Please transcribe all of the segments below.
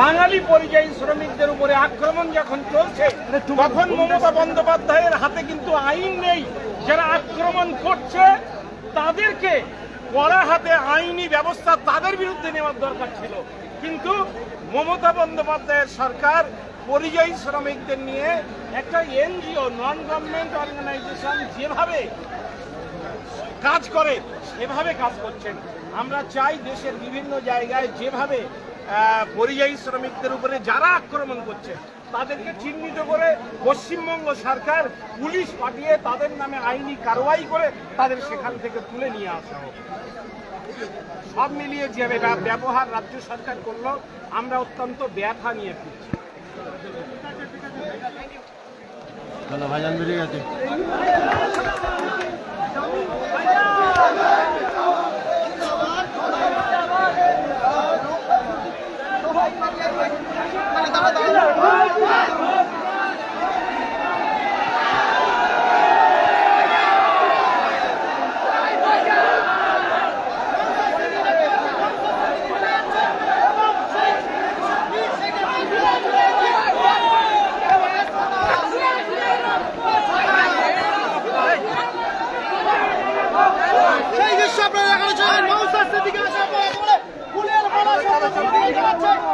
বাঙালি পরিযায়ী শ্রমিকদের উপরে আক্রমণ যখন চলছে তখন মমতা বন্দ্যোপাধ্যায়ের হাতে কিন্তু আইন নেই। যারা আক্রমণ করছে তাদেরকে কড়া হাতে আইনি ব্যবস্থা তাদের বিরুদ্ধে নেওয়ার দরকার ছিল। কিন্তু মমতা বন্দ্যোপাধ্যায়ের সরকার পরিযায়ী শ্রমিকদের নিয়ে একটা এনজিও নন গভর্নমেন্ট অর্গানাইজেশন যেভাবে কাজ করে সেভাবে কাজ করছেন। আমরা চাই দেশের বিভিন্ন জায়গায় যেভাবে পরিযায়ী শ্রমিকদের উপরে যারা আক্রমণ করছে, তাদেরকে চিহ্নিত করে পশ্চিমবঙ্গ সরকার পুলিশ পাঠিয়ে তাদের নামে আইনি কারওয়াই করে তাদের সেখান থেকে তুলে নিয়ে আসা হোক। সব মিলিয়ে যে ব্যব- ব্যবহার রাজ্য সরকার করল, আমরা অত্যন্ত ব্যথা নিয়ে ফিরছি ভাইজান বেরিয়ে গেছে। সেই দৃশ্য আপনারা দেখানো চান নৌশাস্ত্রের দিকে আসার ফুলের মালা সঙ্গে সঙ্গে দেখতে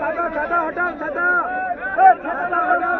দাদা দাদা হটাও দাদা দাদা হটাও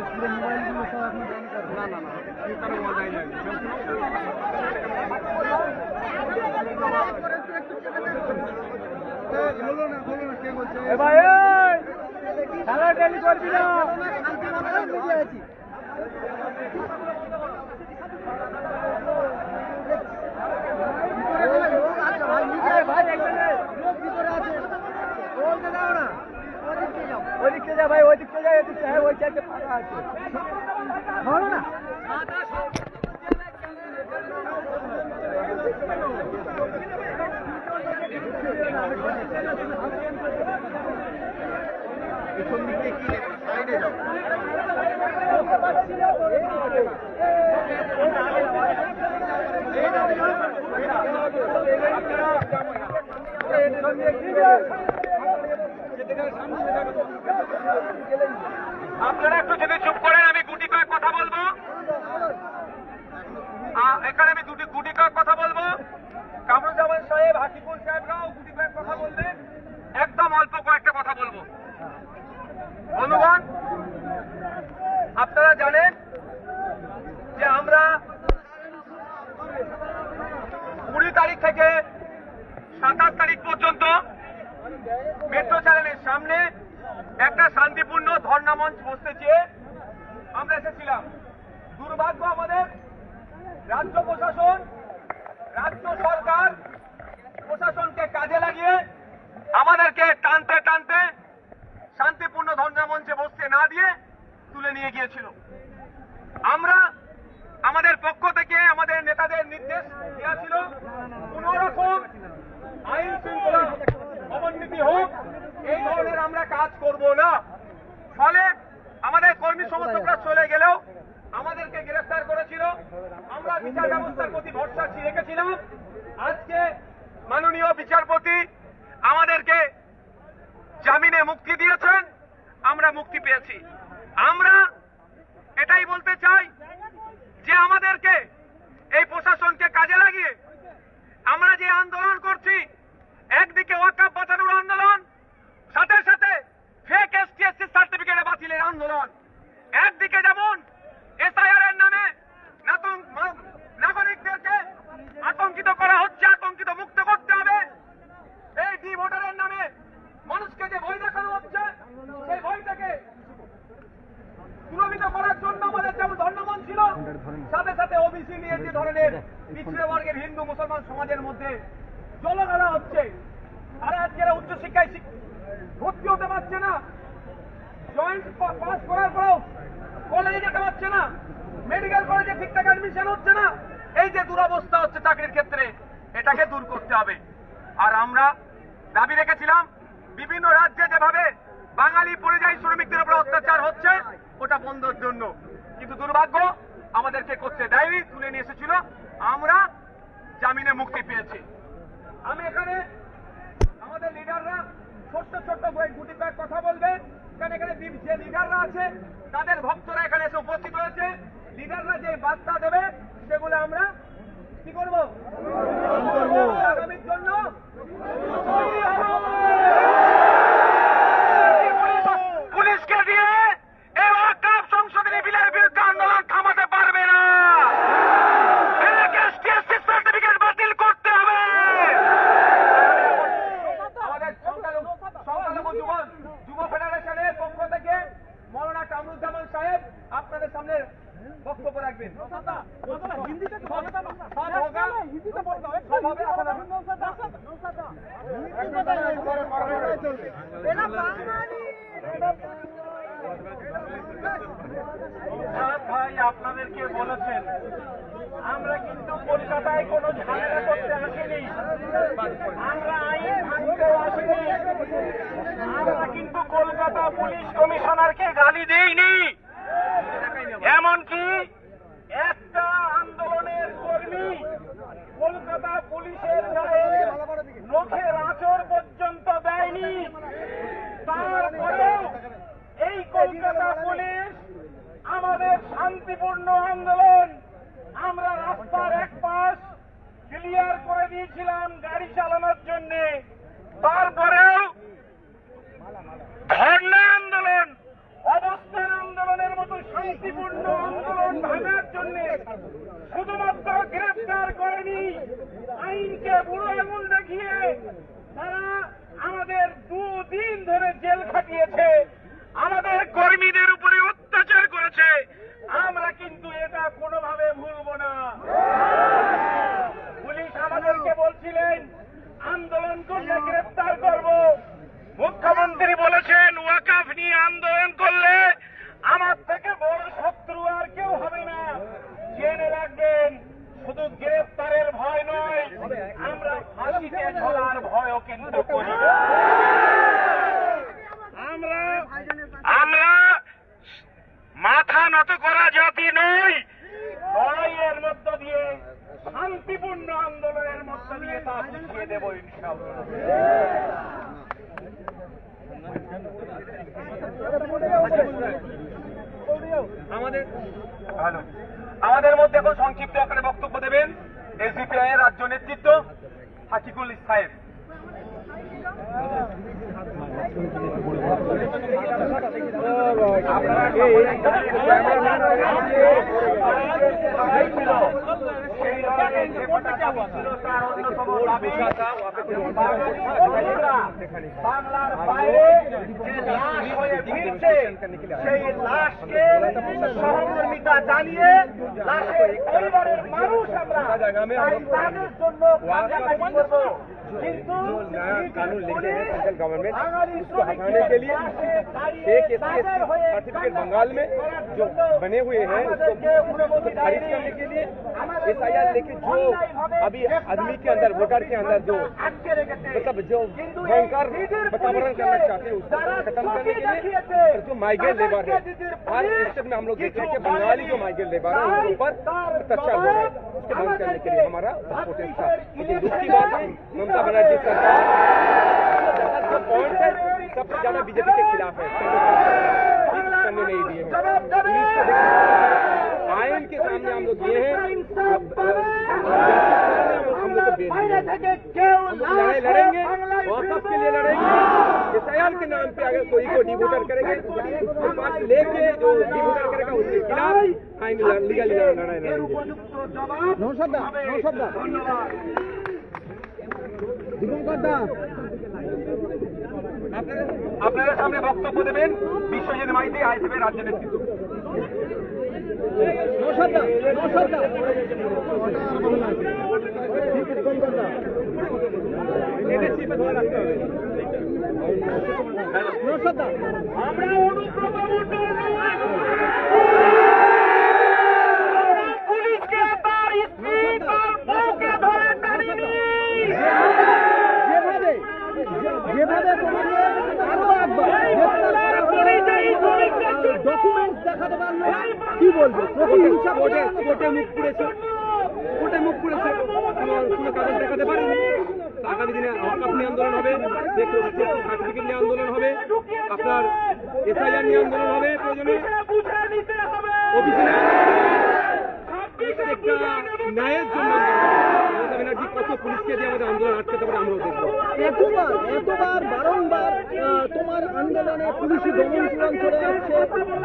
ভাই করবি না আরে ভাই এখানে লোক ভিতরে আছে বলতে দাও না। ওইদিকে যা ভাই ওইদিকে যা এদিকে হ্যাঁ ওই চারটে ফাঁকা আছে ধরো না আপনারা একটু যদি চুপ করেন, আমি গুটি কয়েক কথা বলব। এখানে আমি দুটি, গুটি কয়েক কথা বলব। কামরুজ্জামান সাহেব হাকিকুল সাহেবরাও গুটি কয়েক কথা বলবেন। একদম অল্প কয়েকটা কথা বলব। বন্ধুগণ, আপনারা জানেন যে আমরা কুড়ি তারিখ থেকে সাতাশ তারিখ পর্যন্ত মেট্রো চ্যানেলের সামনে একটা শান্তিপূর্ণ ধর্ণা মঞ্চ বসতে চেয়ে আমরা এসেছিলাম। দুর্ভাগ্য আমাদের, রাজ্য প্রশাসন, রাজ্য সরকার প্রশাসনকে কাজে লাগিয়ে আমাদেরকে টানতে টানতে শান্তিপূর্ণ ধর্ণা মঞ্চে বসতে না দিয়ে তুলে নিয়ে গিয়েছিল। আমরা আমাদের পক্ষ থেকে আমাদের নেতাদের নির্দেশ দেওয়া ছিল কোন রকম আইন শৃঙ্খলা অবনতি হোক, এই ধরনের আমরা কাজ করব না। ফলে আমাদের কর্মী সমর্থকরা চলে গেলেও আমাদেরকে গ্রেফতার করেছিল। আমরা বিচার ব্যবস্থার প্রতি ভরসা রেখেছিলাম আজকে মাননীয় বিচারপতি আমাদেরকে জামিনে মুক্তি দিয়েছেন। আমরা মুক্তি পেয়েছি। আমরা এটাই বলতে চাই যে আমাদেরকে এই প্রশাসনকে কাজে লাগিয়ে আমরা যে আন্দোলন সাথে সাথে ওবিসি নিয়ে যে ধরনের পিছিয়ে বর্গের হিন্দু মুসলমান সমাজের মধ্যে জলগালা হচ্ছে তারা আজকে এরা উচ্চশিক্ষায় শিক- ভর্তি হতে পারছে না জয়েন্ট পাস করার পরেও কলেজে যেতে পারছে না মেডিকেল কলেজে ঠিকঠাক অ্যাডমিশন হচ্ছে না, এই যে দুরবস্থা হচ্ছে চাকরির ক্ষেত্রে, এটাকে দূর করতে হবে। আর আমরা দাবি রেখেছিলাম, বিভিন্ন রাজ্যে যেভাবে বাঙালি পরিযায়ী শ্রমিকদের উপর অত্যাচার হচ্ছে, ওটা বন্ধের জন্য। কিন্তু দুর্ভাগ্য, আমাদেরকে করতে দেয়নি, তুলে নিয়ে এসেছিল। আমরা জামিনে মুক্তি পেয়েছি। আমি এখানে আমাদের লিডাররা ছোট্ট ছোট্ট বই গুটি কথা বলবে। কারণ এখানে যে লিডাররা আছে, তাদের ভক্তরা এখানে এসে উপস্থিত হয়েছে। লিডাররা যে বার্তা দেবে সেগুলো আমরা কি করব? আগামীর জন্য তৈরি হব। পুলিশকে দিয়ে এই ওয়াকাফ সংশোধনী বিলের বিরুদ্ধে আন্দোলন থামাতে পারবে না সার্টিফিকেট বাতিল করতে হবে আমাদের সংখ্যালঘু সংখ্যালঘু যুব যুব ফেডারেশনের পক্ষ থেকে মৌলানা কামরুজ্জামান সাহেব আপনাদের সামনে বক্তব্য রাখবেন হিন্দিতে সব হোগা সব হবে সাদ ভাই আপনাদেরকে বলেছেন আমরা কিন্তু কলকাতায় কোনো ঝামেলা করতে আসিনি আমরা আইন ভাঙতে আসিনি আমরা কিন্তু কলকাতা পুলিশ কমিশনারকে গালি দেইনি এমনকি একটা আন্দোলনের কর্মী কলকাতা পুলিশের গায়ে নখের আঁচড় পর্যন্ত দেয়নি। তারপরেও এই কলকাতা পুলিশ আমাদের শান্তিপূর্ণ আন্দোলন, আমরা রাস্তার এক পাশ ক্লিয়ার করে দিয়েছিলাম গাড়ি চালানোর জন্য। তারপরেও ধর্ণা আন্দোলন শান্তিপূর্ণ আন্দোলন ভাঙার জন্য শুধুমাত্র গ্রেফতার করেনি, আইনকে বুড়ো আঙুল দেখিয়ে তারা আমাদের দুদিন ধরে জেল খাটিয়েছে, আমাদের কর্মীদের উপরে অত্যাচার করেছে, আমরা কিন্তু এটা কোনোভাবে ভুলব না পুলিশ আমাদেরকে বলছিলেন আন্দোলন করলে গ্রেফতার করব মুখ্যমন্ত্রী বলেছেন ওয়াকাফ নিয়ে আন্দোলন করলে আমার থেকে বড় শত্রু আর কেউ হবে না জেনে রাখবেন শুধু গ্রেফতারের ভয় নয় আমরা ফাঁসিতে ঝোলার ভয়ও কিন্তু করি না। আমরা আমরা মাথা নত করা জাতি নই লড়াইয়ের মধ্য দিয়ে শান্তিপূর্ণ আন্দোলনের মধ্য দিয়ে তা বুঝিয়ে দেব ইনশাআল্লাহ আমাদের ভালো আমাদের মধ্যে এখন সংক্ষিপ্ত আকারে বক্তব্য দেবেন এসডিপিআই এর রাজ্য নেতৃত্ব হাকিকুল সাহেব। বাংলার বাইরে যে লাশ হয়ে ফিরছে সেই লাশকে সহমর্মিতা জানিয়ে লাশের পরিবারের মানুষ আমরা তাই তাদের জন্য কান্নাকাটি করব কিন্তু सेंट्रल गवर्नमेंट বাঙালি उसको हटाने के लिए एक एस सर्टिफिकेट बंगाल में जो बने हुए हैं उसको उसको खारिज करने के लिए एस आई आर लेके कि जो अभी आदमी के अंदर वोटर के अंदर जो मतलब जो भयंकर वातावरण करना चाहते हैं उसको खत्म करने के लिए जो माइग्रेंट लेबर है। आज स्टेट में हम लोग देख रहे हैं कि बंगाली जो माइग्रेंट लेबर है उनके ऊपर अत्याचार हो रहा है। उसको बंद करने के लिए हमारा सपोर्टेंस था लेकिन दूसरी बात है ममता बनर्जी सरकार पॉइंट है सबसे ज़्यादा बीजेपी के खिलाफ है। करने नहीं दिए हैं पुलिस को देखिए, आयन के सामने हम लोग दिए हैं हम लोग को भेज दिए हैं। থেকে কেউ हम लोग लड़ाई लड़ेंगे वापस के लिए लड़ेंगे एसआईआर के नाम पे अगर कोई को डिवोटर करेंगे उसके पास लेके जो डिवोटर करेगा उसके खिलाफ आएंगे लीगली लड़ाई लड़ेंगे উপযুক্ত জবাব হবে। ধন্যবাদ আপনাদের সামনে বক্তব্য দেবেন বিশ্বজিৎ মাইতি আইসিপি রাজ্য নেতৃত্ব নৌসাদা নৌসাদা নৌসাদা আমরা অনুব্রত মণ্ডল পুলিশকে তার স্ত্রী তার বউকে ধরে টানিয়ে নিয়ে যেভাবে যেভাবে তোমাকে আরও ডকুমেন্টস দেখাতে পারল না, কি বলব? প্রতিহিংসা কোর্টে কোর্টে মুখ করেছে কোর্টে মুখ পুড়েছে। আমার কোনো কাগজ দেখাতে পারেনি। আগামী দিনে হকাপ নিয়ে আন্দোলন হবে সার্টিফিকেট নিয়ে আন্দোলন হবে আপনার এসআইআর নিয়ে আন্দোলন হবে প্রয়োজনে। অফিসে ন্যায়ের জন্য কত পুলিশকে দিয়ে আমাদের আন্দোলন আটকাতে পারে আমরাও দেখব। এতবার এতবার বারংবার তোমার আন্দোলনে পুলিশি দমন পীড়ন চলে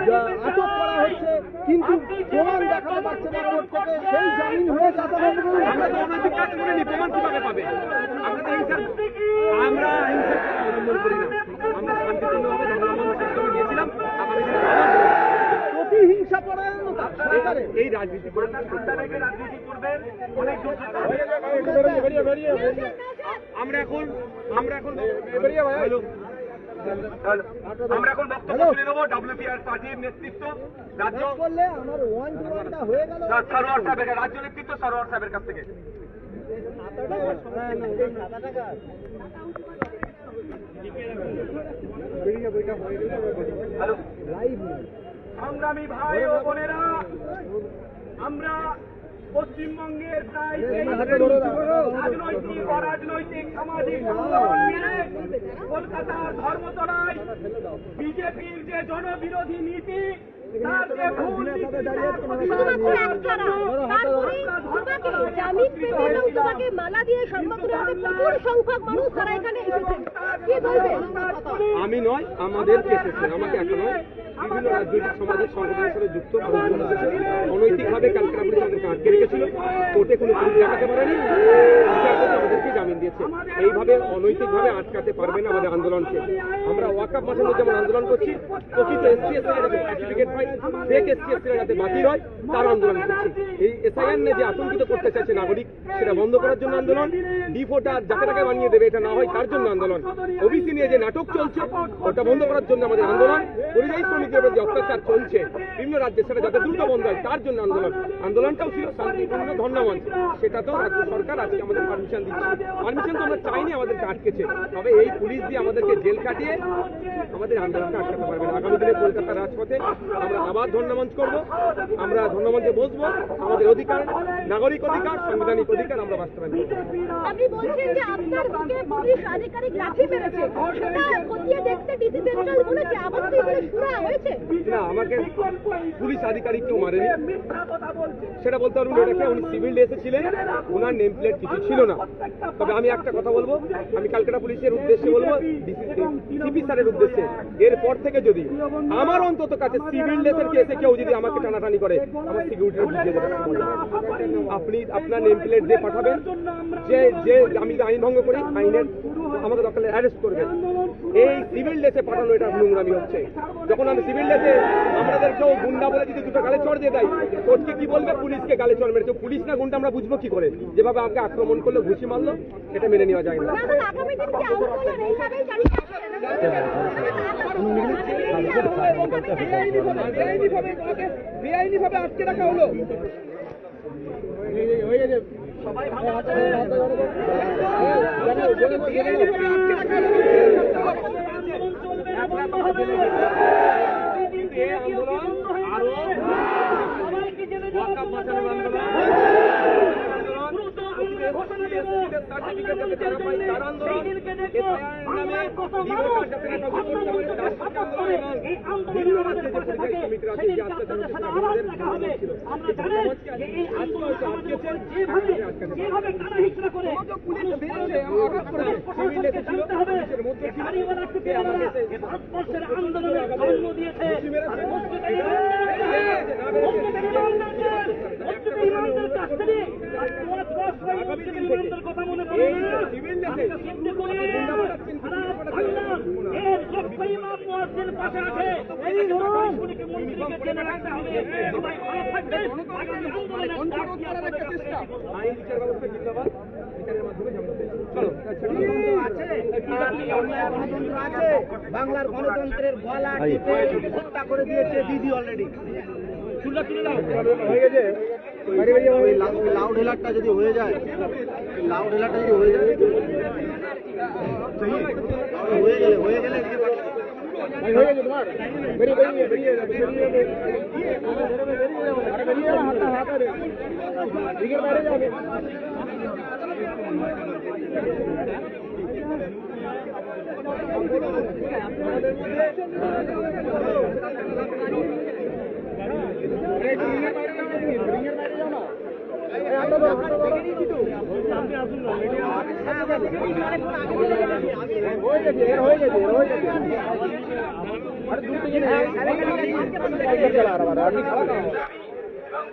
যা আটক করা হচ্ছে কিন্তু প্রমাণ দেখাতে পারছে না কোর্ট থেকে। সেই জামিন হয়ে যাতে আমরা তো অনৈতিক কাজ করিনি প্রমাণ কীভাবে পাবে। আমরা তো হিংসা আমরা হিংসা অবলম্বন করি না। আমরা শান্তিপূর্ণভাবে ধর্মমন গিয়েছিলাম আগামী আবার প্রতিহিংসা পরায়ণতা এই রাজনীতি করে। আমরা এখন আমরা এখন আমরা এখন বক্তব্য তুলে নেব ডাব্লিউপিআর পার্টির নেতৃত্ব রাজ্য করলে আমার ওয়ান টু হয়ে গেল। সরোয়ার সাহেবের রাজ্য নেতৃত্ব সরোয়ার সাহেবের কাছ থেকে। সংগ্রামী ভাই ও বোনেরা আমরা পশ্চিমবঙ্গের প্রায় রাজনৈতিক অরাজনৈতিক সামাজিক সংগঠন মিলে কলকাতার ধর্মতলায় বিজেপির যে জনবিরোধী নীতি তার যে ভুল আমি নয় আমাদের আমাকে একা নয় বিভিন্ন রাজনৈতিক সমাজের সংগঠনের সাথে যুক্ত অনৈতিকভাবে ক্যালকাটা পুলিশ আমাদেরকে আটকে রেখেছিল। কোর্টে কোনো পুলিশ দেখাতে পারেনি। আমাদেরকে জামিন দিয়েছে। এইভাবে অনৈতিকভাবে আটকাতে পারবে না আমাদের আন্দোলনকে। আমরা ওয়াকাপ মাসের মধ্যে যেমন আন্দোলন করছি, প্রকৃত এসসি এসসি যাতে সার্টিফিকেট পাই ফেক এসসি এসসি যাতে বাতিল হয়, তার আন্দোলন করছি। এই এসআইআর নিয়ে যে আতঙ্কিত করতে চাইছে নাগরিক, সেটা বন্ধ করার জন্য আন্দোলন। ডি ভোটার যাকে তাকে বানিয়ে দেবে, এটা না হয় তার জন্য আন্দোলন। ওবিসি নিয়ে যে নাটক চলছে, ওটা বন্ধ করার জন্য আমাদের আন্দোলন। পরিযায়ী শ্রমিকদের উপর যে অত্যাচার চলছে বিভিন্ন রাজ্যে সেটা যাতে দ্রুত বন্ধ হয়, তার জন্য আন্দোলন। আন্দোলনটাও ছিল শান্তিপূর্ণ ধর্ণামঞ্চ সেটাতেও রাজ্য সরকার আজকে আমাদের পারমিশন দিচ্ছে। পারমিশন তো আমরা চাইনি আমাদেরকে আটকেছে। তবে এই পুলিশ দিয়ে আমাদেরকে জেল কাটিয়ে আমাদের আন্দোলনটা আটকাতে পারবে আগামী দিনে কলকাতার রাজপথে আমরা আবার ধর্ণামঞ্চ করব। আমরা ধর্ণামঞ্চে বসবো। আমাদের অধিকার, নাগরিক অধিকার, সাংবিধানিক অধিকার আমরা বাস্তবায়ন আপনি বলছেন যে আপনার পুলিশ আধিকারিক লাঠি মেরেছে। সেটা দেখতে ডিসি সেন্ট্রাল বলেছে। আপত্তি বলে শোনা হয়েছে না আমাকে পুলিশ আধিকারিক কেউ মারেনি। সেটা বলতে পারুন এটাকে উনি সিভিল ড্রেসে ছিলেন ওনার নেম প্লেট কিছু ছিল না। তবে আমি একটা কথা বলব আমি ক্যালকাটা পুলিশের উদ্দেশ্যে বলব সিপি স্যারের উদ্দেশ্যে এরপর থেকে যদি আমার অন্তত কাছে সিভিল ড্রেসের কেসে কেউ যদি আমাকে টানাটানি করে আমার সিকিউরিটি বুঝিয়ে আপনি আপনার নেম প্লেট দিয়ে পাঠাবেন যে যে আমি আইন ভঙ্গ করি আইনের আমাকে দরকার অ্যারেস্ট করবেন। এই সিভিল ড্রেসে পাঠানো এটা নোংরামি হচ্ছে। যখন আমি সিভিল ড্রেসে আমাদের কেউ গুন্ডা বলে যদি দুটো গালে চড় দিয়ে দেয় কোর্টকে কি বলবে পুলিশকে গালে চড় মেরেছে পুলিশ না গুন্ডা আমরা বুঝব কি করে যেভাবে আমাকে আক্রমণ করল ঘুষি মারলো এটা মেনে নেওয়া যায় না বেআইনি ভাবে আটকে রাখা হলো এই আন্দোলন আরও ওয়াকাব বাঁচানোর আন্দোলন পায় তার আন্দোলন এসআইআর নামে বিরোধে ছিল। এই ধর্মমঞ্চকে আজকে হয়তো আটকেছে যেভাবে পুলিশ বেরিয়েছে আঘাত করেছে সিভিল ড্রেসে ছিল পুলিশের মধ্যে ছিল। সে আমার কাছে আন্দোলনের জন্ম দিয়েছে। কথা মনে পড়ে এই বাংলার গণতন্ত্রের গলা হত্যা করে দিয়েছে দিদি অলরেডি হয়ে গেছে? ওই লাউড হেলারটা যদি হয়ে যায় লাউড হেলারটা যদি হয়ে যায় হয়ে গেলে হয়ে গেলে হয়ে গেছে তোমার বেরিয়ে বেরিয়ে বেরিয়ে বেরিয়ে বেরিয়ে বেরিয়ে হাতা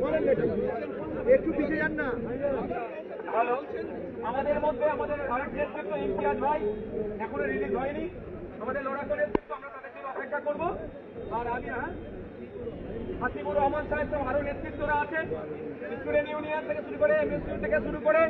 করেন একটু। যান না। আমাদের মধ্যে আমাদের ভারত নেতৃত্ব ইমতিয়াজ ভাই। এখনও রিলিজ হয়নি। আমাদের লড়াকু নেতৃত্ব আমরা তাদের জন্য অপেক্ষা করব। আর আমি হ্যাঁ হাসিবুর রহমান সাহেব তো আরও নেতৃত্বরা আছে স্টুডেন্ট ইউনিয়ন থেকে শুরু করে এমএসইউ থেকে শুরু করে